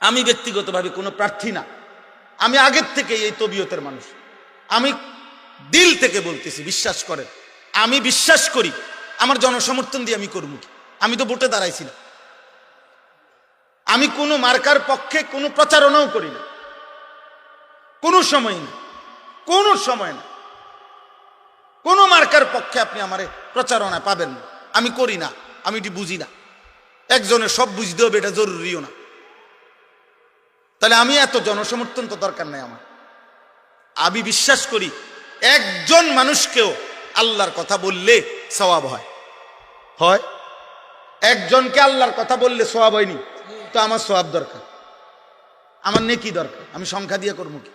আমি ব্যক্তিগতভাবে কোনো প্রার্থী না। আমি আগের থেকে এই তবিয়তের মানুষ। আমি দিল থেকে বলতেছি, বিশ্বাস করেন। আমি বিশ্বাস করি, আমার জনসমর্থন দিয়ে আমি করব আমি তো ভোটে দাঁড়াইছি না। আমি কোনো মার্কার পক্ষে কোনো প্রচারণাও করি না। কোনো সময় না। কোনো সময় না। কোনো মার্কার পক্ষে আপনি আমার প্রচারণা পাবেন না। আমি করি না। আমি এটি বুঝি না। একজনের সব বুঝতে হবে, এটা জরুরিও না। তাহলে আমি এত জনসমর্থন তো দরকার নাই আমার। আমি বিশ্বাস করি একজন মানুষকেও আল্লাহর কথা বললে সওয়াব হয়। হয়? একজনকে আল্লাহর কথা বললে সোয়াব হয়নি, তো আমার সোয়াব দরকার। আমার নেকি দরকার, আমি সংখ্যা দিয়ে করব কি?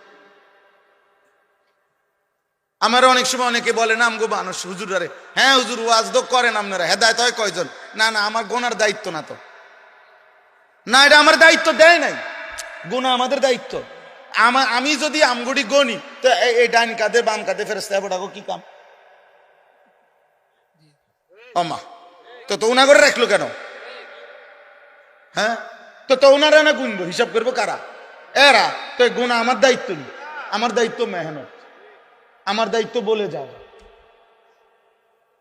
আমার অনেক সময় অনেকে বলে না, আমগো মানুষ, হুজুর আরে হ্যাঁ হুজুর, ওয়াজ তো করেন আপনারা, হেদায়ত হয় কয়জন? না না, আমার গোনার দায়িত্ব না তো। না, এটা আমার দায়িত্ব দেয় নাই। গোনা আমাদের দায়িত্ব। আমার আমি যদি আমগুড়ি গনি, তো এই- ডাইন কাঁধে, বাম কাঁধে ফেরস্তা ওটাকে কি কাম? অমা, তো তো উনা করে রাখল কেন? হ্যাঁ? তো তো ওনারা না গুনবো, হিসাব করব কারা? এরা, তো গুণা আমার দায়িত্ব নেই। আমার দায়িত্ব মেহনত। আমার দায়িত্ব বলে যাও।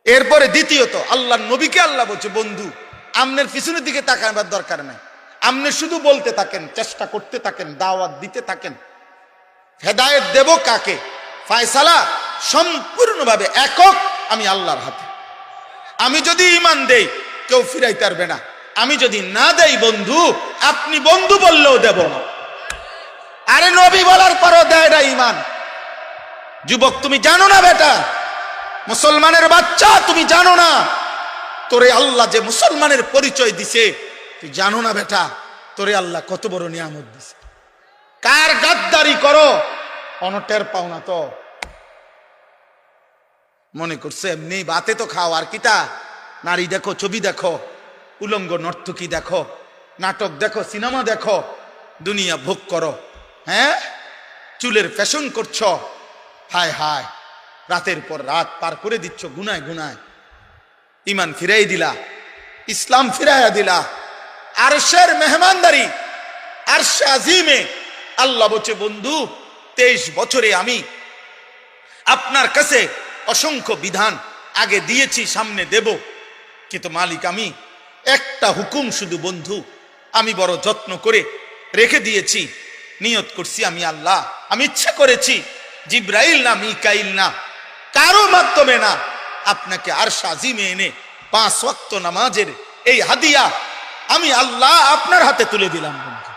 এরপরে দ্বিতীয়ত আল্লাহ নবীকে আল্লাহ বলছে, বন্ধু, আমনের পিছনের দিকে তাকাবার দরকার নাই। আমনে শুধু বলতে থাকেন, চেষ্টা করতে থাকেন, দাওয়াত দিতে থাকেন। হেদায়েত দেব কাকে? ফায়সালা সম্পূর্ণভাবে একক আমি আল্লাহর হাতে। আমি যদি ইমান দেই, কেউ ফিরাইতে পারবে না। আমি যদি না দেই বন্ধু, আপনি বন্ধু বললেও দেব না। আরে নবী বলার পরও দেয় না ইমান যুবক, তুমি জানো না বেটা? মুসলমানের বাচ্চা, তুমি জানো না? তোরে আল্লাহ যে মুসলমানের পরিচয় দিছে তুই জানো না বেটা, তোরে আল্লাহ কত বড় নিয়ামত দিছে। কার গাদ্দারি করো অনটের পাও না তো। মনে করছে এমনি বাতে তো খাও, আর কিতা? নারী দেখো, ছবি দেখো, উলঙ্গ নর্তকী দেখো, নাটক দেখো, সিনেমা দেখো, দুনিয়া ভোগ করো হ্যাঁ? চুলের ফ্যাশন করছ, হায় হায়, রাতের পর রাত পার করে দিচ্ছ, গুনায় গুনায়। ইমান ফিরাই দিলা, ইসলাম ফিরাইয়া দিলা। আরশের মেহমানদারি, আরশে আজিমে। আল্লাহ বলছে, বন্ধু, তেইশ বছরে আমি আপনার কাছে অসংখ্য বিধান আগে দিয়েছি, সামনে দেব। কিন্তু মালিক, আমি একটা হুকুম শুধু, বন্ধু, আমি বড় যত্ন করে রেখে দিয়েছি, নিয়ত করছি আমি আল্লাহ। আমি ইচ্ছা করেছি, জিব্রাইল না, মিকাইল না, কারও মাধ্যমে না, আপনাকে আর সাজিমে এনে পাঁচ ওয়াক্ত নামাজের এই হাদিয়া আমি আল্লাহ আপনার হাতে তুলে দিলাম, বন্ধু।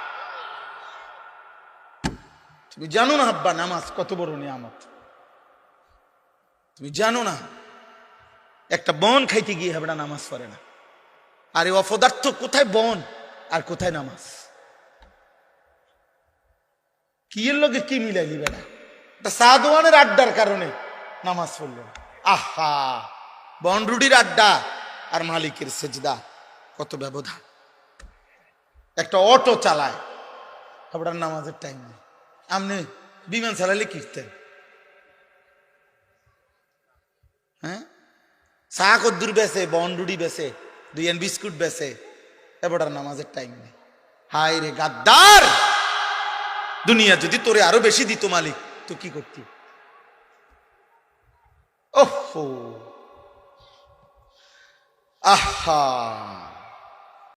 তুমি জানো না, আব্বা, নামাজ কত বড় নিয়ামত। তুমি জানো না, একটা বন খাইতে গিয়ে হেবড়া নামাজ পড়ে না। আর এই অপদার্থ, কোথায় বন আর কোথায় নামাজ? কি এর লোকে কি মিলাই দিবে না? সাদওয়ানের আড্ডার কারণে নামাজ পড়ল। আহা বনরুডির আড্ডা আর মালিকের সেজদা, কত ব্যবধান। একটা অটো চালায়। হেবড়ার নামাজের টাইম নেই। আপনি বিমান চালালে কিরতেন? হ্যাঁ? চা কদ্দুর বেছে বনরুডি বেছে দুই বিস্কুট বেছে এবার নামাজের টাইম নেই। হায় রে গাদ্দার! দুনিয়া যদি তোরে আরও বেশি দিত মালিক তো কি করতি? আহা!